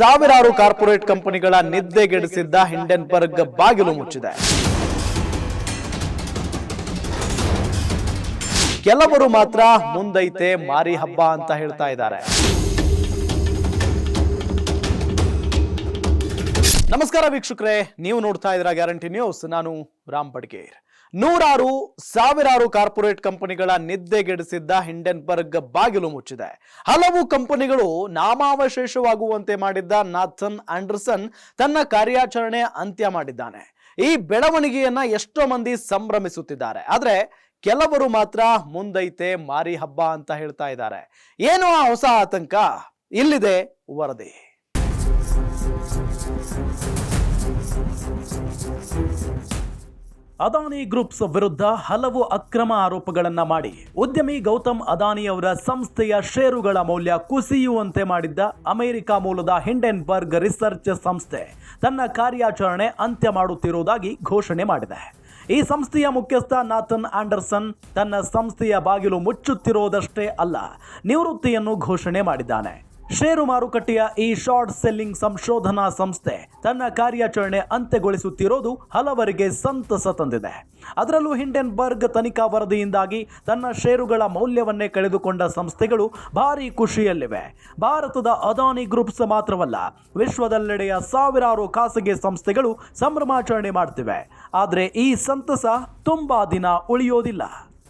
ಸಾವಿರಾರು ಕಾರ್ಪೊರೇಟ್ ಕಂಪನಿಗಳ ನಿದ್ದೆಗೆಡಿಸಿದ್ದ ಹಿಂಡೆನ್ಬರ್ಗ್ ಬಾಗಿಲು ಮುಚ್ಚಿದೆ. ಕೆಲವರು ಮಾತ್ರ ಮುಂದೈತೆ ಮಾರಿ ಹಬ್ಬ ಅಂತ ಹೇಳ್ತಾ ಇದ್ದಾರೆ. ನಮಸ್ಕಾರ ವೀಕ್ಷಕರೇ, ನೀವು ನೋಡ್ತಾ ಇದ್ದೀರಾ ಗ್ಯಾರಂಟಿ ನ್ಯೂಸ್. ನಾನು ರಾಮ್ ಬಡ್ಗೇರ್ ನೂರಾರು, ಸಾವಿರಾರು ಕಾರ್ಪೊರೇಟ್ ಕಂಪನಿಗಳ ನಿದ್ದೆಗೆಡಿಸಿದ್ದ ಹಿಂಡೆನ್ಬರ್ಗ್ ಬಾಗಿಲು ಮುಚ್ಚಿದೆ. ಹಲವು ಕಂಪನಿಗಳು ನಾಮಾವಶೇಷವಾಗುವಂತೆ ಮಾಡಿದ್ದ ನಾಥನ್ ಆಂಡರ್ಸನ್ ತನ್ನ ಕಾರ್ಯಾಚರಣೆ ಅಂತ್ಯ ಮಾಡಿದ್ದಾನೆ. ಈ ಬೆಳವಣಿಗೆಯನ್ನ ಎಷ್ಟೋ ಮಂದಿ ಸಂಭ್ರಮಿಸುತ್ತಿದ್ದಾರೆ. ಆದ್ರೆ ಕೆಲವರು ಮಾತ್ರ ಮುಂದೈತೆ ಮಾರಿ ಹಬ್ಬ ಅಂತ ಹೇಳ್ತಾ ಇದ್ದಾರೆ. ಏನು ಆ ಹೊಸ ಆತಂಕ? ಇಲ್ಲಿದೆ ವರದಿ. ಅದಾನಿ ಗ್ರೂಪ್ಸ್ ವಿರುದ್ಧ ಹಲವು ಅಕ್ರಮ ಆರೋಪಗಳನ್ನು ಮಾಡಿ ಉದ್ಯಮಿ ಗೌತಮ್ ಅದಾನಿ ಅವರ ಸಂಸ್ಥೆಯ ಷೇರುಗಳ ಮೌಲ್ಯ ಕುಸಿಯುವಂತೆ ಮಾಡಿದ್ದ ಅಮೆರಿಕ ಮೂಲದ ಹಿಂಡೆನ್ಬರ್ಗ್ ರಿಸರ್ಚ್ ಸಂಸ್ಥೆ ತನ್ನ ಕಾರ್ಯಾಚರಣೆ ಅಂತ್ಯ ಮಾಡುತ್ತಿರುವುದಾಗಿ ಘೋಷಣೆ ಮಾಡಿದೆ. ಈ ಸಂಸ್ಥೆಯ ಮುಖ್ಯಸ್ಥ ನಾಥನ್ ಆಂಡರ್ಸನ್ ತನ್ನ ಸಂಸ್ಥೆಯ ಬಾಗಿಲು ಮುಚ್ಚುತ್ತಿರುವುದಷ್ಟೇ ಅಲ್ಲ, ನಿವೃತ್ತಿಯನ್ನು ಘೋಷಣೆ ಮಾಡಿದ್ದಾನೆ. ಷೇರು ಮಾರುಕಟ್ಟೆಯ ಈ ಶಾರ್ಟ್ ಸೆಲ್ಲಿಂಗ್ ಸಂಶೋಧನಾ ಸಂಸ್ಥೆ ತನ್ನ ಕಾರ್ಯಾಚರಣೆ ಅಂತ್ಯಗೊಳಿಸುತ್ತಿರೋದು ಹಲವರಿಗೆ ಸಂತಸ ತಂದಿದೆ. ಅದರಲ್ಲೂ ಹಿಂಡೆನ್ಬರ್ಗ್ ತನಿಖಾ ವರದಿಯಿಂದಾಗಿ ತನ್ನ ಷೇರುಗಳ ಮೌಲ್ಯವನ್ನೇ ಕಳೆದುಕೊಂಡ ಸಂಸ್ಥೆಗಳು ಭಾರಿ ಖುಷಿಯಲ್ಲಿವೆ. ಭಾರತದ ಅದಾನಿ ಗ್ರೂಪ್ಸ್ ಮಾತ್ರವಲ್ಲ, ವಿಶ್ವದೆಲ್ಲೆಡೆಯ ಸಾವಿರಾರು ಖಾಸಗಿ ಸಂಸ್ಥೆಗಳು ಸಂಭ್ರಮಾಚರಣೆ ಮಾಡ್ತಿವೆ. ಆದರೆ ಈ ಸಂತಸ ತುಂಬಾ ದಿನ ಉಳಿಯೋದಿಲ್ಲ.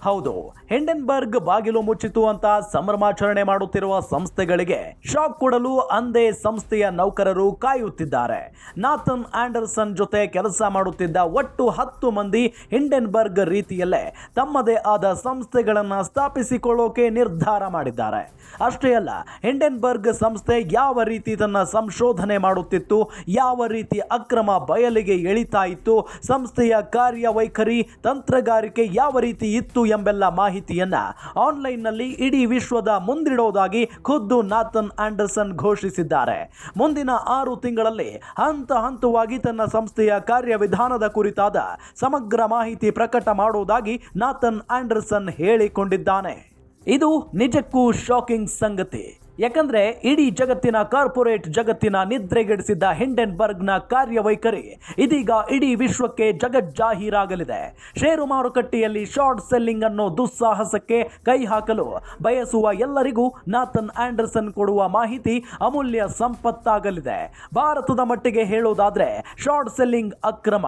ಹೌದು, ಹಿಂಡೆನ್ಬರ್ಗ್ ಬಾಗಿಲು ಮುಚ್ಚಿತು ಅಂತ ಸಂಭ್ರಮಾಚರಣೆ ಮಾಡುತ್ತಿರುವ ಸಂಸ್ಥೆಗಳಿಗೆ ಶಾಕ್ ಕೊಡಲು ಅಂದೇ ಸಂಸ್ಥೆಯ ನೌಕರರು ಕಾಯುತ್ತಿದ್ದಾರೆ. ನಾಥನ್ ಆಂಡರ್ಸನ್ ಜೊತೆ ಕೆಲಸ ಮಾಡುತ್ತಿದ್ದ ಒಟ್ಟು ಹತ್ತು ಮಂದಿ ಹಿಂಡೆನ್ಬರ್ಗ್ ರೀತಿಯಲ್ಲೇ ತಮ್ಮದೇ ಆದ ಸಂಸ್ಥೆಗಳನ್ನು ಸ್ಥಾಪಿಸಿಕೊಳ್ಳೋಕೆ ನಿರ್ಧಾರ ಮಾಡಿದ್ದಾರೆ. ಅಷ್ಟೇ ಅಲ್ಲ, ಹಿಂಡೆನ್ಬರ್ಗ್ ಸಂಸ್ಥೆ ಯಾವ ರೀತಿ ತನ್ನ ಸಂಶೋಧನೆ ಮಾಡುತ್ತಿತ್ತು, ಯಾವ ರೀತಿ ಅಕ್ರಮ ಬಯಲಿಗೆ ಎಳಿತಾ ಇತ್ತು ಸಂಸ್ಥೆಯ ಕಾರ್ಯವೈಖರಿ, ತಂತ್ರಗಾರಿಕೆ ಯಾವ ರೀತಿ ಇತ್ತು ಎಂಬೆಲ್ಲ ಮಾಹಿತಿಯನ್ನು ಆನ್ಲೈನ್ನಲ್ಲಿ ಇಡೀ ವಿಶ್ವದ ಮುಂದಿಡೋದಾಗಿ ಖುದ್ದು ನಾಥನ್ ಆಂಡರ್ಸನ್ ಘೋಷಿಸಿದ್ದಾರೆ. ಮುಂದಿನ ಆರು ತಿಂಗಳಲ್ಲಿ ಹಂತ ಹಂತವಾಗಿ ತನ್ನ ಸಂಸ್ಥೆಯ ಕಾರ್ಯವಿಧಾನದ ಕುರಿತಾದ ಸಮಗ್ರ ಮಾಹಿತಿ ಪ್ರಕಟ ಮಾಡುವುದಾಗಿ ನಾಥನ್ ಆಂಡರ್ಸನ್ ಹೇಳಿಕೊಂಡಿದ್ದಾನೆ. ಇದು ನಿಜಕ್ಕೂ ಶಾಕಿಂಗ್ ಸಂಗತಿ. ಯಾಕಂದ್ರೆ ಇಡೀ ಜಗತ್ತಿನ ಕಾರ್ಪೊರೇಟ್ ಜಗತ್ತಿನ ನಿದ್ರೆಗೆಡಿಸಿದ್ದ ಹಿಂಡೆನ್ಬರ್ಗ್ನ ಕಾರ್ಯವೈಖರಿ ಇದೀಗ ಇಡೀ ವಿಶ್ವಕ್ಕೆ ಜಗಜ್ಜಾಹೀರಾಗಲಿದೆ. ಷೇರು ಮಾರುಕಟ್ಟೆಯಲ್ಲಿ ಶಾರ್ಟ್ ಸೆಲ್ಲಿಂಗ್ ಅನ್ನೋ ದುಸ್ಸಾಹಸಕ್ಕೆ ಕೈ ಹಾಕಲು ಬಯಸುವ ಎಲ್ಲರಿಗೂ ನಾಥನ್ ಆಂಡರ್ಸನ್ ಕೊಡುವ ಮಾಹಿತಿ ಅಮೂಲ್ಯ ಸಂಪತ್ತಾಗಲಿದೆ. ಭಾರತದ ಮಟ್ಟಿಗೆ ಹೇಳೋದಾದ್ರೆ ಶಾರ್ಟ್ ಸೆಲ್ಲಿಂಗ್ ಅಕ್ರಮ.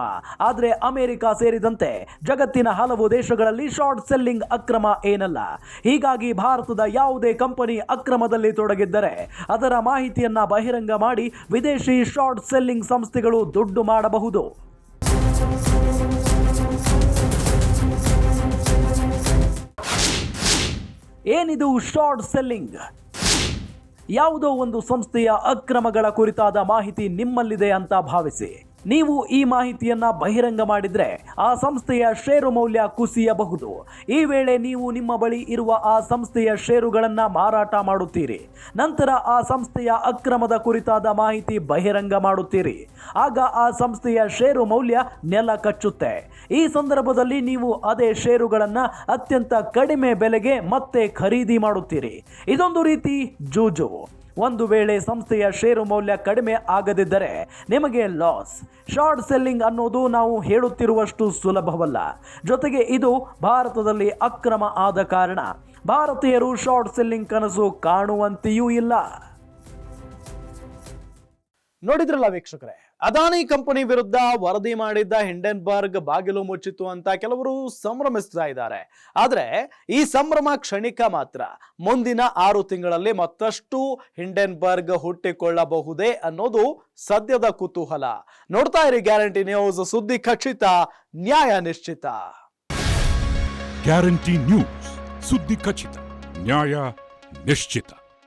ಆದರೆ ಅಮೆರಿಕ ಸೇರಿದಂತೆ ಜಗತ್ತಿನ ಹಲವು ದೇಶಗಳಲ್ಲಿ ಶಾರ್ಟ್ ಸೆಲ್ಲಿಂಗ್ ಅಕ್ರಮ ಏನಲ್ಲ. ಹೀಗಾಗಿ ಭಾರತದ ಯಾವುದೇ ಕಂಪನಿ ಅಕ್ರಮದಲ್ಲಿ ತೊಡಗಿದ್ದರೆ ಅದರ ಮಾಹಿತಿಯನ್ನ ಬಹಿರಂಗ ಮಾಡಿ ವಿದೇಶಿ ಶಾರ್ಟ್ ಸೆಲ್ಲಿಂಗ್ ಸಂಸ್ಥೆಗಳು ದುಡ್ಡು ಮಾಡಬಹುದು. ಏನಿದು ಶಾರ್ಟ್ ಸೆಲ್ಲಿಂಗ್? ಯಾವುದೋ ಒಂದು ಸಂಸ್ಥೆಯ ಅಕ್ರಮಗಳ ಕುರಿತಾದ ಮಾಹಿತಿ ನಿಮ್ಮಲ್ಲಿದೆ ಅಂತ ಭಾವಿಸಿ. ನೀವು ಈ ಮಾಹಿತಿಯನ್ನ ಬಹಿರಂಗ ಮಾಡಿದ್ರೆ ಆ ಸಂಸ್ಥೆಯ ಷೇರು ಮೌಲ್ಯ ಕುಸಿಯಬಹುದು. ಈ ವೇಳೆ ನೀವು ನಿಮ್ಮ ಬಳಿ ಇರುವ ಆ ಸಂಸ್ಥೆಯ ಷೇರುಗಳನ್ನ ಮಾರಾಟ ಮಾಡುತ್ತೀರಿ. ನಂತರ ಆ ಸಂಸ್ಥೆಯ ಅಕ್ರಮದ ಕುರಿತಾದ ಮಾಹಿತಿ ಬಹಿರಂಗ ಮಾಡುತ್ತೀರಿ. ಆಗ ಆ ಸಂಸ್ಥೆಯ ಷೇರು ಮೌಲ್ಯ ನೆಲ ಕಚ್ಚುತ್ತೆ. ಈ ಸಂದರ್ಭದಲ್ಲಿ ನೀವು ಅದೇ ಷೇರುಗಳನ್ನ ಅತ್ಯಂತ ಕಡಿಮೆ ಬೆಲೆಗೆ ಮತ್ತೆ ಖರೀದಿ ಮಾಡುತ್ತೀರಿ. ಇದೊಂದು ರೀತಿ ಜೂಜು. ಒಂದು ವೇಳೆ ಸಂಸ್ಥೆಯ ಷೇರು ಮೌಲ್ಯ ಕಡಿಮೆ ಆಗದಿದ್ದರೆ ನಿಮಗೆ ಲಾಸ್ ಶಾರ್ಟ್ ಸೆಲ್ಲಿಂಗ್ ಅನ್ನೋದು ನಾವು ಹೇಳುತ್ತಿರುವಷ್ಟು ಸುಲಭವಲ್ಲ. ಜೊತೆಗೆ ಇದು ಭಾರತದಲ್ಲಿ ಅಕ್ರಮ ಆದ ಕಾರಣ ಭಾರತೀಯರು ಶಾರ್ಟ್ ಸೆಲ್ಲಿಂಗ್ ಕನಸು ಕಾಣುವಂತೆಯೂ ಇಲ್ಲ. ನೋಡಿದ್ರಲ್ಲ ವೀಕ್ಷಕರೇ? ಅದಾನಿ ಕಂಪನಿ ವಿರುದ್ಧ ವರದಿ ಮಾಡಿದ್ದ ಹಿಂಡೆನ್ಬರ್ಗ್ ಬಾಗಿಲು ಮುಚ್ಚಿತು ಅಂತ ಕೆಲವರು ಸಂಭ್ರಮಿಸ್ತಾ ಇದ್ದಾರೆ. ಆದರೆ ಈ ಸಂಭ್ರಮ ಕ್ಷಣಿಕ ಮಾತ್ರ. ಮುಂದಿನ ಆರು ತಿಂಗಳಲ್ಲಿ ಮತ್ತಷ್ಟು ಹಿಂಡೆನ್ಬರ್ಗ್ ಹುಟ್ಟಿಕೊಳ್ಳಬಹುದೇ ಅನ್ನೋದು ಸದ್ಯದ ಕುತೂಹಲ. ನೋಡ್ತಾ ಇರಿ ಗ್ಯಾರಂಟಿ ನ್ಯೂಸ್, ಸುದ್ದಿ ಖಚಿತ, ನ್ಯಾಯ ನಿಶ್ಚಿತ. ಗ್ಯಾರಂಟಿ ನ್ಯೂಸ್, ಸುದ್ದಿ ಖಚಿತ, ನ್ಯಾಯ ನಿಶ್ಚಿತ.